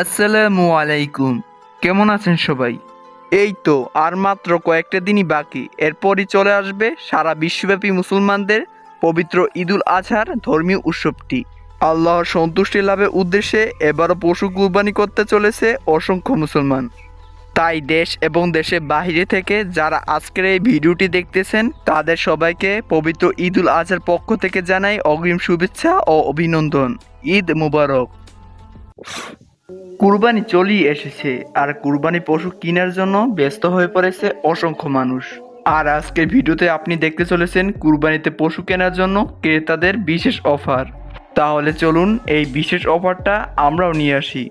আসসালামু আলাইকুম। কেমন আছেন সবাই? এই তো, আর মাত্র কয়েকটা দিনই বাকি। এরপরই চলে আসবে সারা বিশ্বব্যাপী মুসলমানদের পবিত্র ঈদুল আজহার ধর্মীয় উৎসবটি। আল্লাহর সন্তুষ্টি লাভের উদ্দেশ্যে এবারও পশু কুরবানি করতে চলেছে অসংখ্য মুসলমান। তাই দেশ এবং দেশের বাহিরে থেকে যারা আজকের এই ভিডিওটি দেখতেছেন, তাদের সবাইকে পবিত্র ঈদুল আজহার পক্ষ থেকে জানাই অগ্রিম শুভেচ্ছা ও অভিনন্দন। ঈদ মুবারক। কুরবানি চলেই এসেছে আর কুরবানি পশু কেনার জন্য ব্যস্ত হয়ে পড়েছে অসংখ্য মানুষ। আর আজকের ভিডিওতে আপনি দেখতে চলেছেন কুরবানিতে পশু কেনার জন্য ক্রেতাদের বিশেষ অফার। তাহলে চলুন এই বিশেষ অফারটা আমরাও নিয়ে আসি।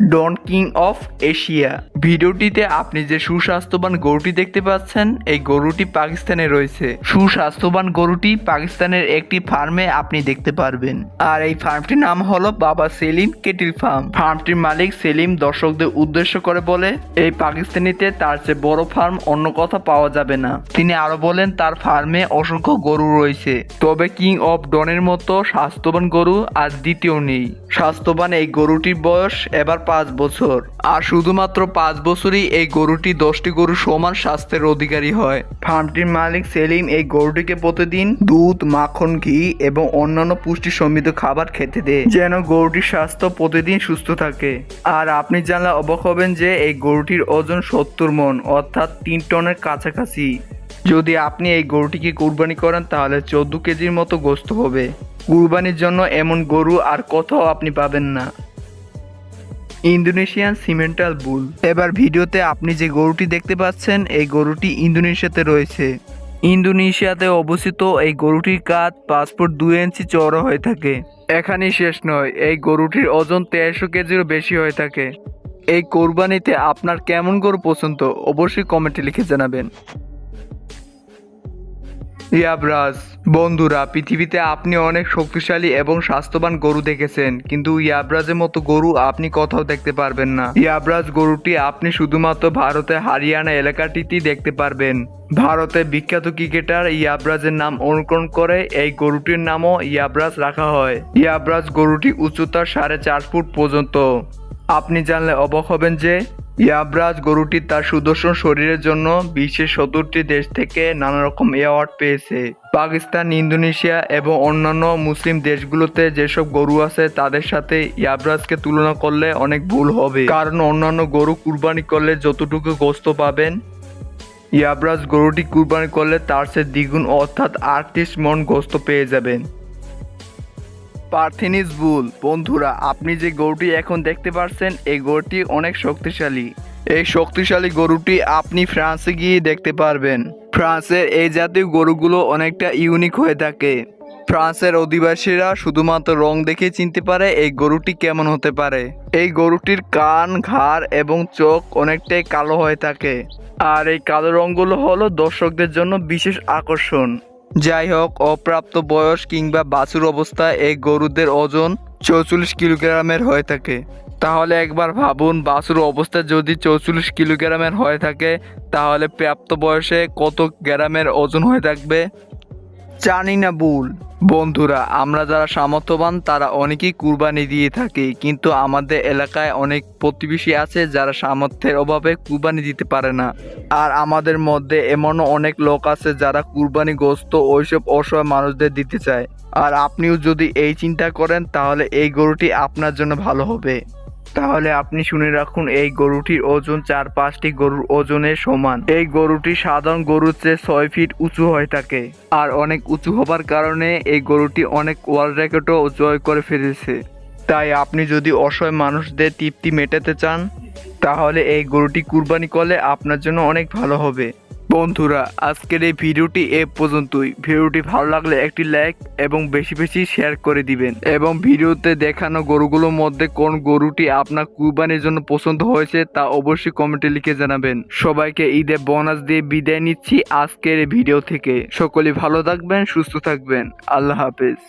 ডন কিং অফ এশিয়া ভিডিওটিতে আপনি যে সুস্বাস্থ্যবান গরুটি দেখতে পাচ্ছেন, এই গরুটি পাকিস্তানে রয়েছে। সুস্বাস্থ্যবান গরুটি পাকিস্তানের একটি ফার্মে আপনি দেখতে পারবেন। আর এই ফার্মটির নাম হলো বাবা সেলিম কেটিল ফার্ম। ফার্মটির মালিক সেলিম দর্শকদের উদ্দেশ্য করে বলে, এই পাকিস্তানিতে তার চেয়ে বড় ফার্ম অন্য কথা পাওয়া যাবে না। তিনি আরও বলেন, তার ফার্মে অসংখ্য গরু রয়েছে। তবে কিং অফ ডনের মতো স্বাস্থ্যবান গরু আর দ্বিতীয় নেই। স্বাস্থ্যবান এই গরুটির বয়স এবার পাঁচ বছর। আর শুধুমাত্র পাঁচ বছরই এই গরুটি দশটি গরু সমান স্বাস্থ্যের অধিকারী হয়। ফার্মটির মালিক সেলিম এই গরুটিকে প্রতিদিন দুধ, মাখন, ঘি এবং অন্যান্য পুষ্টি সমৃদ্ধ খাবার খেতে দেয়, যেন গরুটির স্বাস্থ্য প্রতিদিন সুস্থ থাকে। আর আপনি জানলে অবাক হবেন যে এই গরুটির ওজন সত্তর মন, অর্থাৎ তিন টনের কাছাকাছি। যদি আপনি এই গরুটিকে কুরবানি করেন, তাহলে চোদ্দ কেজির মতো গোস্ত হবে। কুরবানির জন্য এমন গরু আর কোথাও আপনি পাবেন না। Indonesian Simmental bull. এবার ভিডিওতে আপনি যে গরুটি দেখতে পাচ্ছেন, এই গরুটি ইন্দোনেশিয়াতে রয়েছে। ইন্দোনেশিয়াতে অবস্থিত এই গরুটির পাঁচ ফুট দুই ইঞ্চি চওড়া হয়ে থাকে। এখানেই শেষ নয়, এই গরুটির ওজন তেরোশো কেজিরও বেশি হয়ে থাকে। এই কোরবানিতে আপনার কেমন গরু পছন্দ, অবশ্যই কমেন্টে লিখে জানাবেন। ইয়াবরাজ বন্ধুরা, পৃথিবীতে আপনি অনেক শক্তিশালী এবং স্বাস্থ্যবান গরু দেখেছেন, কিন্তু ইয়াবরাজের মতো গরু আপনি কোথাও দেখতে পারবেন না। ইয়াবরাজ গরুটি আপনি শুধুমাত্র ভারতে হারিয়ানা এলাকাটিতেই দেখতে পারবেন। ভারতে বিখ্যাত ক্রিকেটার ইয়াবরাজের নাম অনুকরণ করে এই গরুটির নামও ইয়াবরাজ রাখা হয়। ইয়াবরাজ গরুটি উচ্চতা সাড়ে চার ফুট পর্যন্ত। আপনি জানলে অবাক হবেন যে ইয়াবরাজ গরুটি তার সুদর্শন শরীরের জন্য বিশ্বের সত্তরটি দেশ থেকে নানা রকম অ্যাওয়ার্ড পেয়েছে। পাকিস্তান, ইন্দোনেশিয়া এবং অন্যান্য মুসলিম দেশগুলোতে যেসব গরু আছে, তাদের সাথে ইয়াবরাজকে তুলনা করলে অনেক ভুল হবে। কারণ অন্যান্য গরু কুরবানি করলে যতটুকু গোস্ত পাবেন, ইয়াবরাজ গরুটি কুরবানি করলে তার চেয়ে দ্বিগুণ অর্থাৎ আটত্রিশ মন গোস্ত পেয়ে যাবেন। পার্থেনিস বুল বন্ধুরা, আপনি যে গরুটি এখন দেখতে পাচ্ছেন এই গরুটি অনেক শক্তিশালী। এই শক্তিশালী গরুটি আপনি ফ্রান্সে গিয়ে দেখতে পারবেন। ফ্রান্সের এই জাতীয় গরুগুলো অনেকটা ইউনিক হয়ে থাকে। ফ্রান্সের অধিবাসীরা শুধুমাত্র রং দেখে চিনতে পারে এই গরুটি কেমন হতে পারে। এই গরুটির কান, ঘাড় এবং চোখ অনেকটাই কালো হয়ে থাকে। আর এই কালো রঙগুলো হলো দর্শকদের জন্য বিশেষ আকর্ষণ। যাই হোক অপ্রাপ্ত বয়স কিংবা বাছুর অবস্থায় এই গরুদের ওজন চৌচল্লিশ কিলোগ্রামের হয়ে থাকে। তাহলে একবার ভাবুন, বাছুর অবস্থা যদি চৌচল্লিশ কিলোগ্রামের হয়ে থাকে, তাহলে প্রাপ্ত বয়সে কত গ্রামের ওজন হয়ে থাকবে? জানি না ভুল। বন্ধুরা, আমরা যারা সামর্থ্যবান, তারা অনেকেই কুরবানি দিয়ে থাকি, কিন্তু আমাদের এলাকায় অনেক প্রতিবেশী আছে যারা সামর্থ্যের অভাবে কুরবানি দিতে পারে না। আর আমাদের মধ্যে এমনও অনেক লোক আছে যারা কুরবানি গ্রস্ত ওইসব অসহায় মানুষদের দিতে চায়। আর আপনিও যদি এই চিন্তা করেন, তাহলে এই গরুটি আপনার জন্য ভালো হবে। তাহলে আপনি শুনে রাখুন, এই গরুটির ওজন চার পাঁচটি গরুর ওজনের সমান। এই গরুটি সাধারণ গরুর চেয়ে ছয় ফিট উঁচু হয়ে থাকে আর অনেক উঁচু হবার কারণে এই গরুটি অনেক ওয়ার্ল্ড রেকর্ডও জয় করে ফেলেছে। তাই আপনি যদি অসহায় মানুষদের তৃপ্তি মেটাতে চান, তাহলে এই গরুটি কুরবানি করলে আপনার জন্য অনেক ভালো হবে। বন্ধুরা, আজকের এই ভিডিওটি এ পর্যন্তই। ভিডিওটি ভালো লাগলে একটি লাইক এবং বেশি বেশি শেয়ার করে দিবেন। এবং ভিডিওতে দেখানো গরুগুলোর মধ্যে কোন গরুটি আপনার কুরবানির জন্য পছন্দ হয়েছে তা অবশ্যই কমেন্টে লিখে জানাবেন। সবাইকে ঈদে বোনাস দিয়ে বিদায় নিচ্ছি আজকের ভিডিও থেকে। সকলে ভালো থাকবেন, সুস্থ থাকবেন। আল্লাহ হাফেজ।